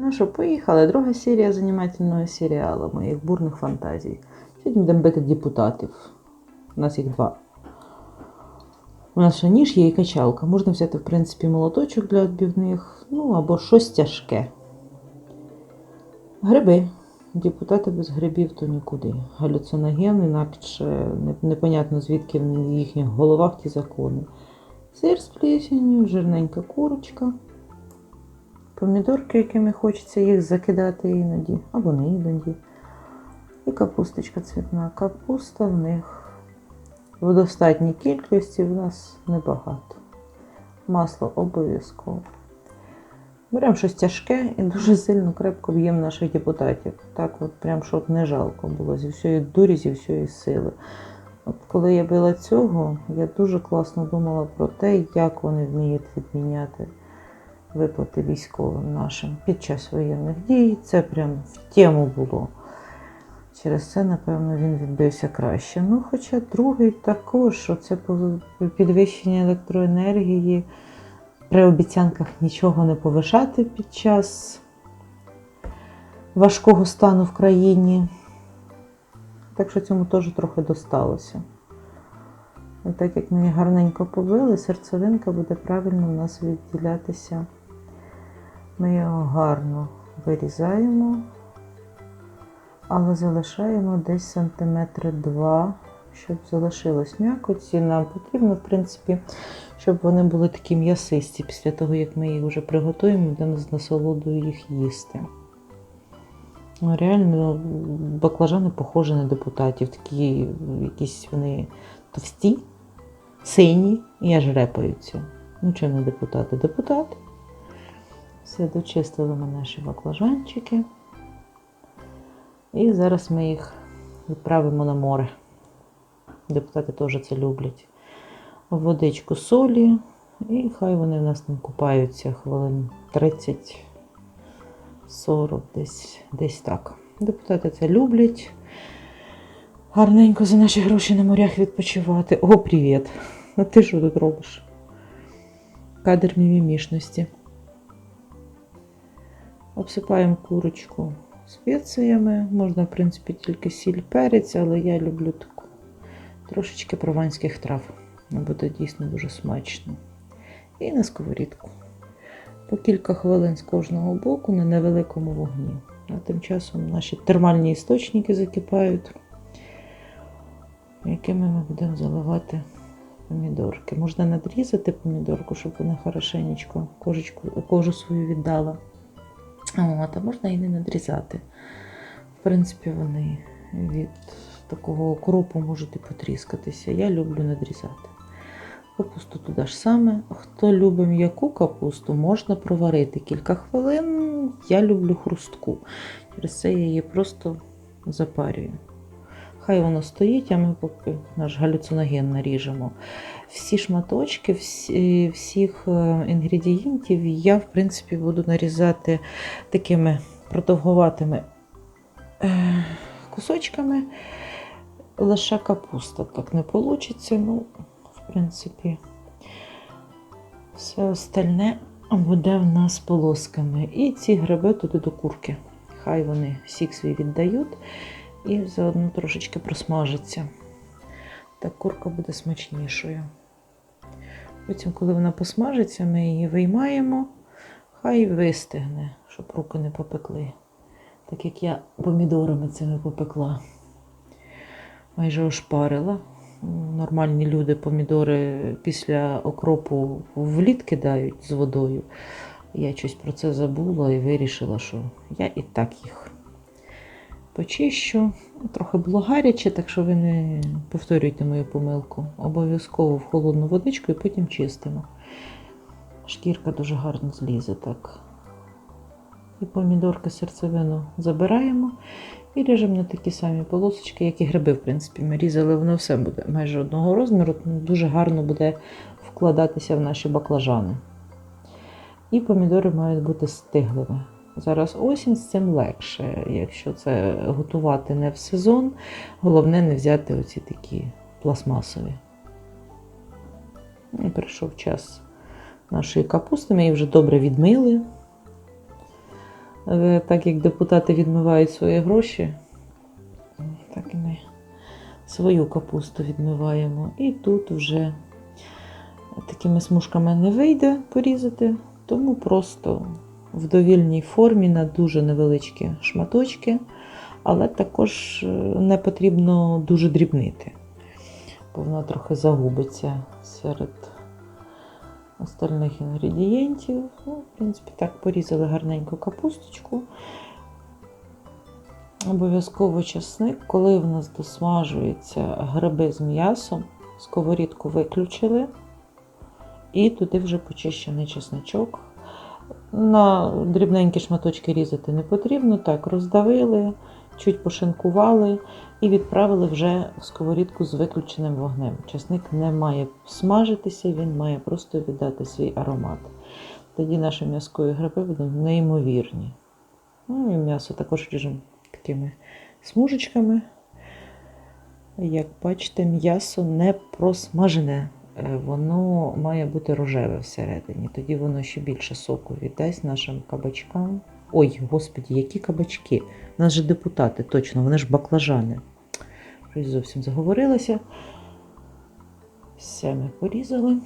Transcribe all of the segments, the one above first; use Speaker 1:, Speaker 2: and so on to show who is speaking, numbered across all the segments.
Speaker 1: Ну що, поїхали. Друга серія занімательного серіалу моїх бурних фантазій. Сьогодні будемо бити депутатів. У нас їх два. У нас ще ніж є і качалка. Можна взяти, в принципі, молоточок для відбивних, ну або щось тяжке. Гриби. Депутати без грибів то нікуди. Галюциноген, інакше непонятно звідки в їхніх головах ті закони. Сир з плесенью, жирненька курочка. Помідорки, якими хочеться їх закидати іноді, або не іноді. І капусточка цвітна. Капуста в них в достатній кількості, в нас небагато. Масло обов'язково. Беремо щось тяжке і дуже сильно крепко б'ємо наших депутатів. Так, от прям, щоб не жалко було зі всієї дурі, зі всієї сили. От коли я била цього, я дуже класно думала про те, як вони вміють відміняти виплати військовим нашим під час воєнних дій. Це прям в тему було. Через це, напевно, він відбився краще. Ну, хоча другий також, що це підвищення електроенергії, при обіцянках нічого не повишати під час важкого стану в країні. Так що цьому теж трохи досталося. І так як ми гарненько побили, серцевинка буде правильно в нас відділятися. Ми його гарно вирізаємо, але залишаємо десь сантиметри два, щоб залишилось м'якоті. Нам потрібно, в принципі, щоб вони були такі м'ясисті. Після того, як ми їх вже приготуємо, будемо з насолодою їх їсти. Ну, Реально, баклажани похожі на депутатів. Такі якісь вони товсті, сині і аж репаються. Ну, чим не депутати? Депутати. Все, дочистили ми наші баклажанчики. І зараз ми їх відправимо на море. Депутати теж це люблять. Водичку солі, і хай вони в нас там купаються хвилин 30 40, десь, десь так. Депутати це люблять. Гарненько за наші гроші на морях відпочивати. О, привіт! А ти що тут робиш? Кадр мімімішності. Обсипаємо курочку спеціями. Можна, в принципі, тільки сіль перець, але я люблю таку трошечки прованських трав. Буде дійсно дуже смачно. І на сковорідку по кілька хвилин з кожного боку на невеликому вогні. А тим часом наші термальні істочники закипають, якими ми будемо заливати помідорки. Можна надрізати помідорку, щоб вона хорошенечко кожечку, кожу свою віддала. От, а можна і не надрізати. В принципі, вони від такого окропу можуть і потріскатися. Я люблю надрізати. Капусту туди ж саме. Хто любить м'яку капусту, можна проварити кілька хвилин. Я люблю хрустку. Через це я її просто запарюю. Хай воно стоїть, а ми поки наш галюциноген наріжемо. Всі шматочки, всі, всіх е, інгредієнтів я, в принципі, буду нарізати такими продовгуватими е, кусочками. Лише капуста так не вийде. Ну, в принципі, все остальне буде в нас полосками. І ці гриби туди до курки. Хай вони сік свій віддають і заодно трошечки просмажаться. Так курка буде смачнішою. Потім, коли вона посмажиться, ми її виймаємо, хай вистигне, щоб руки не попекли. Так як я помідорами цими попекла. Майже ошпарила нормальні люди помідори після окропу в лід кидають з водою. Я щось про це забула і вирішила, що я і так їх почищу. Трохи було гаряче, так що ви не повторюйте мою помилку. Обов'язково в холодну водичку і потім чистимо. Шкірка дуже гарно злізе так. І помідорки серцевину забираємо і ріжемо на такі самі полосочки, як і гриби, в принципі. Ми різали, воно все буде майже одного розміру, тому дуже гарно буде вкладатися в наші баклажани. І помідори мають бути стиглими. Зараз осінь з цим легше, якщо це готувати не в сезон, головне не взяти оці такі пластмасові. І прийшов час нашої капусти, ми її вже добре відмили. Так як депутати відмивають свої гроші, так і ми свою капусту відмиваємо. І тут вже такими смужками не вийде порізати, тому просто в довільній формі на дуже невеличкі шматочки, але також е, не потрібно дуже дрібнити, бо вона трохи загубиться серед остальних інгредієнтів. Ну, в принципі, так порізали гарненьку капусточку. Обов'язково часник, коли в нас досмажуються гриби з м'ясом, сковорідку виключили, і туди вже почищений чесничок. На дрібненькі шматочки різати не потрібно, так роздавили, чуть пошинкували і відправили вже в сковорідку з виключеним вогнем. Чесник не має смажитися, він має просто віддати свій аромат. Тоді наші м'язкові гриби будуть неймовірні. Ну і м'ясо також ріжемо такими смужечками. Як бачите, м'ясо не просмажене. Е, Воно має бути рожеве всередині. Тоді воно ще більше соку віддасть нашим кабачкам. Ой, господі, які кабачки! У нас же депутати, точно, вони ж баклажани. Щось зовсім заговорилася. Все ми порізали.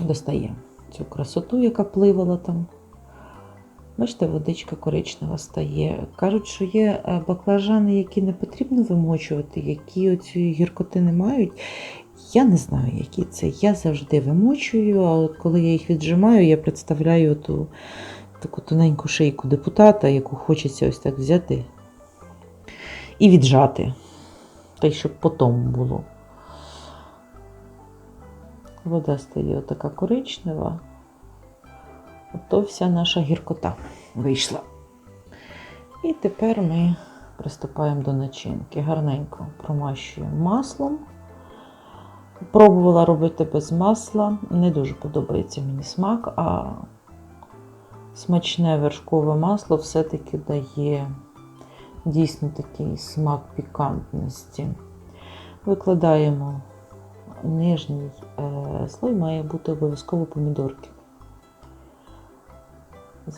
Speaker 1: Достаємо цю красоту, яка пливала там. Бачите, водичка коричнева стає. Кажуть, що є е, баклажани, які не потрібно вимочувати, які оцієї гіркоти не мають. Я не знаю, які це. Я завжди вимочую, а от коли я їх віджимаю, я представляю ту таку тоненьку шийку депутата, яку хочеться ось так взяти і віджати. Та й щоб потім було. Вода стає така коричнева. Ото вся наша гіркота вийшла. І тепер ми приступаємо до начинки. Гарненько промащуємо маслом. Пробувала робити без масла. Не дуже подобається мені смак, а смачне вершкове масло все-таки дає дійсно такий смак пікантності. Викладаємо нижній е, слой, має бути обов'язково помідорки.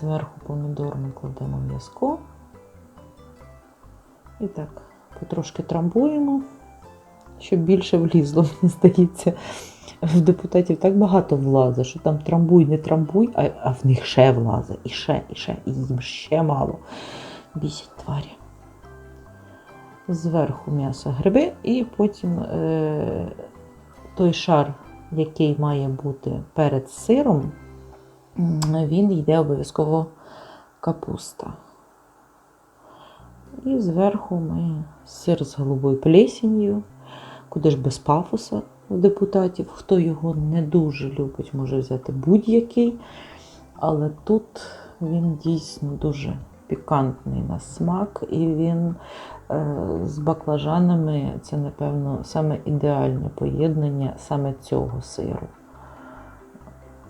Speaker 1: Зверху помідор ми кладемо м'язко. І так, потрошки трамбуємо, щоб більше влізло, мені здається. В депутатів так багато влазить, що там трамбуй, не трамбуй, а, а в них ще влазить. І ще, і ще, і їм ще мало. Бісять тварі. Зверху м'ясо гриби, і потім е, той шар, який має бути перед сиром, він йде обов'язково капуста. І зверху ми сир з голубою плесінню, куди ж без пафоса у депутатів. Хто його не дуже любить, може взяти будь-який. Але тут він дійсно дуже пікантний на смак, і він е, з баклажанами це, напевно, саме ідеальне поєднання саме цього сиру.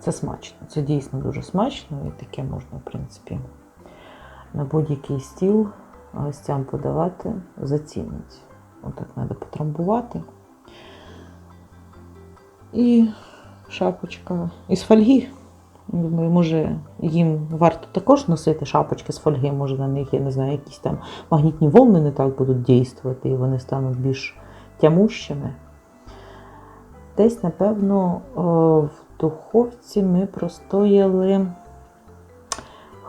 Speaker 1: Це смачно, це дійсно дуже смачно, і таке можна, в принципі, на будь-який стіл гостям подавати, зацінить. Отак треба потрамбувати. І шапочка із фольги. Думаю, може, їм варто також носити шапочки з фольги, може на них, я не знаю, якісь там магнітні волни не так будуть дійствувати, і вони стануть більш тямущими. Десь, напевно, в духовці ми простояли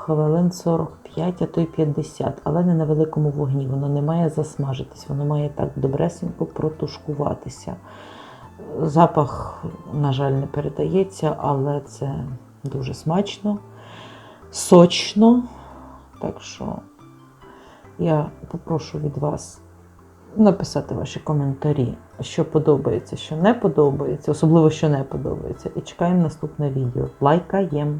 Speaker 1: хвилин 45, а то й 50, але не на великому вогні. Воно не має засмажитись, воно має так добресенько протушкуватися. Запах, на жаль, не передається, але це дуже смачно, сочно. Так що я попрошу від вас написати ваші коментарі, що подобається, що не подобається, особливо що не подобається. І чекаємо наступне відео. Лайкаємо!